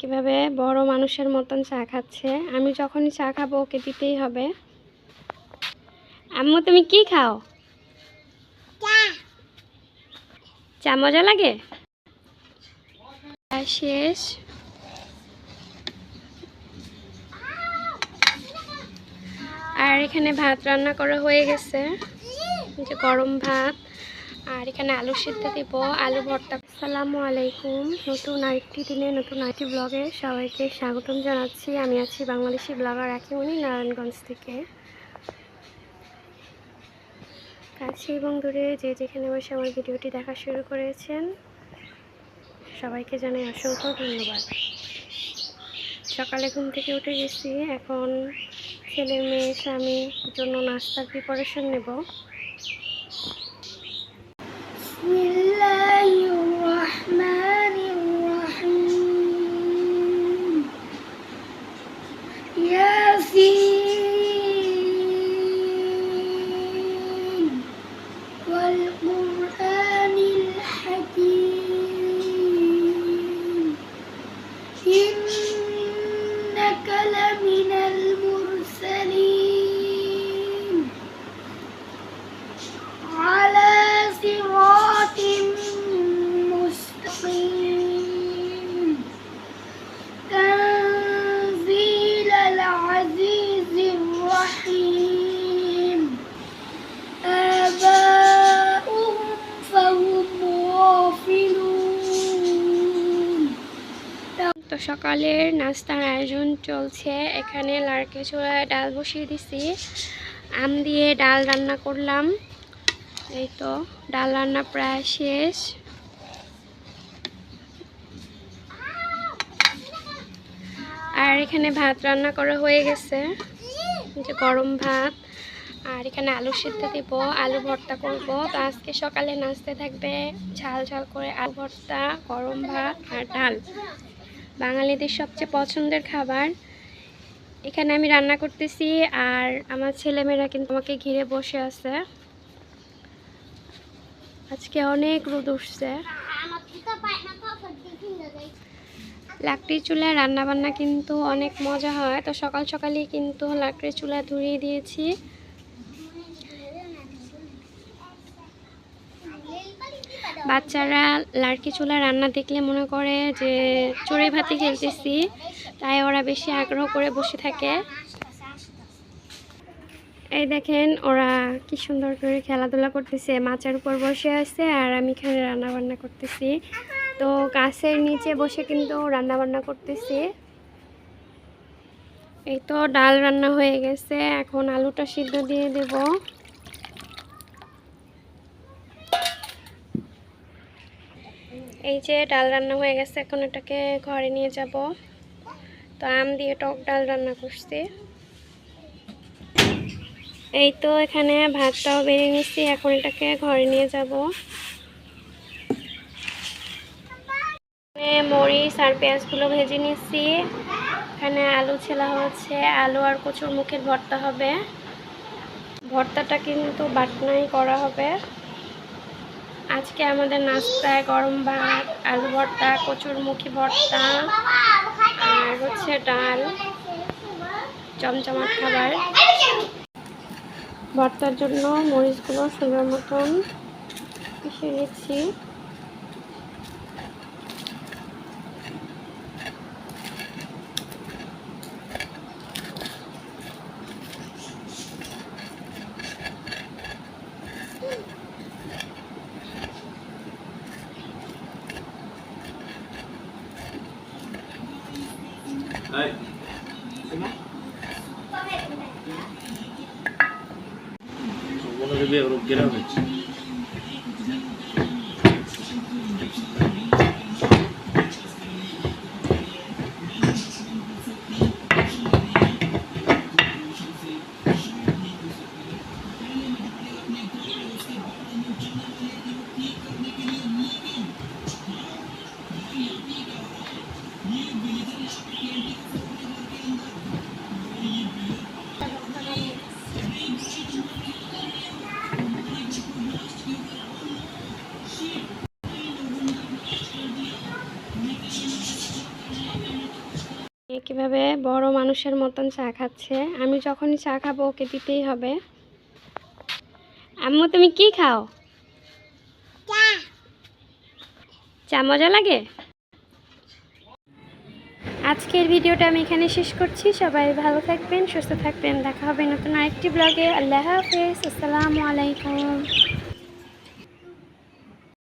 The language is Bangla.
কীভাবে বড় মানুষের মতন চা খাচ্ছে? আমি যখনই চা খাব ওকে দিতেই হবে। আম্মু তুমি কি খাও? চা। মজা লাগে? শেষ। আর এখানে ভাত রান্না করা হয়ে গেছে। যে গরম ভাত। আর এখানে আলু সিদ্ধ দিব, আলু ভর্তা। আসসালামু আলাইকুম। নতুন আরেকটি দিনে, নতুন আরেকটি ব্লগে সবাইকে স্বাগতম জানাচ্ছি। আমি আছি বাংলাদেশি ব্লগার রাখিমণি নারায়ণগঞ্জ থেকে। কাছে এবং দূরে যে যেখানে বসে আমার ভিডিওটি দেখা শুরু করেছেন, সবাইকে জানাই অসংখ্য ধন্যবাদ। সকালে ঘুম থেকে উঠে গেছি, এখন ছেলে মেয়ে, স্বামীর জন্য নাস্তার প্রিপারেশন নেব। 你来 তো সকালের নাস্তার আয়োজন চলছে। এখানে লাড়কে চূড়ায় ডাল বসিয়ে দিছি। আম দিয়ে ডাল রান্না করলাম। এই তো, ডাল রান্না প্রায় শেষ। আর এখানে ভাত রান্না করা হয়ে গেছে। যে গরম ভাত। আর এখানে আলু সিদ্ধ দিব, আলু ভর্তা করব। তো আজকে সকালে নাস্তে থাকবে ঝাল ঝাল করে আলু ভর্তা, গরম ভাত আর ডাল। বাঙালিদের সবচেয়ে পছন্দের খাবার। এখানে আমি রান্না করতেছি আর আমার ছেলেমেয়েরা কিন্তু আমাকে ঘিরে বসে আছে। আজকে অনেক রোদ উঠছে। লাকড়ির চুলায় রান্না বান্না কিন্তু অনেক মজা হয়। তো সকাল সকালই কিন্তু লাকড়ির চুলা ধরিয়ে দিয়েছি। বাচ্চারা লাড়কি চুলা রান্না দেখলে মনে করে যে চড়ুই ভাতি খেলতেছি, তাই ওরা বেশি আগ্রহ করে বসে থাকে। এই দেখেন, ওরা কি সুন্দর করে খেলাধুলা করতেছে, মাচার উপর বসে আছে আর আমি এখানে রান্না বান্না করতেছি। তো গাছের নিচে বসে কিন্তু রান্না বান্না করতেছি। এই তো ডাল রান্না হয়ে গেছে, এখন আলুটা সিদ্ধ দিয়ে দেব। এই যে ডাল রান্না হয়ে গেছে, এখন এটাকে ঘরে নিয়ে যাব। তো আম দিয়ে টক ডাল রান্না করছি। এই তো এখানে ভাতটাও বেরিয়ে নিচ্ছি এখন এটাকে ঘরে নিয়ে যাব। মরিচ আর পেঁয়াজগুলো ভেজে নিচ্ছি এখানে আলু ছেলা হচ্ছে আলু আর কচুর মুখের ভর্তা হবে। ভর্তাটা কিন্তু বাটনাই করা হবে। আজকে আমাদের নাস্তায় গরম ভাত, আলু ভর্তা, কচুর মুখী ভর্তা, আর হচ্ছে ডাল, চমচমাট খাবার। ভর্তার জন্য মরিচগুলো সুন্দর মতন মিশিয়ে নিচ্ছি। One of the way of Girovich. কীভাবে বড় মানুষের মতন চা খাচ্ছে? আমি যখনই চা খাব ওকে দিতেই হবে। আম্মু তুমি কি খাও? চা মজা লাগে? আজকের ভিডিওটা আমি এখানে শেষ করছি। সবাই ভালো থাকবেন, সুস্থ থাকবেন। দেখা হবে নতুন আরেকটি ব্লগে আল্লাহ হাফেজ। আসসালামু আলাইকুম।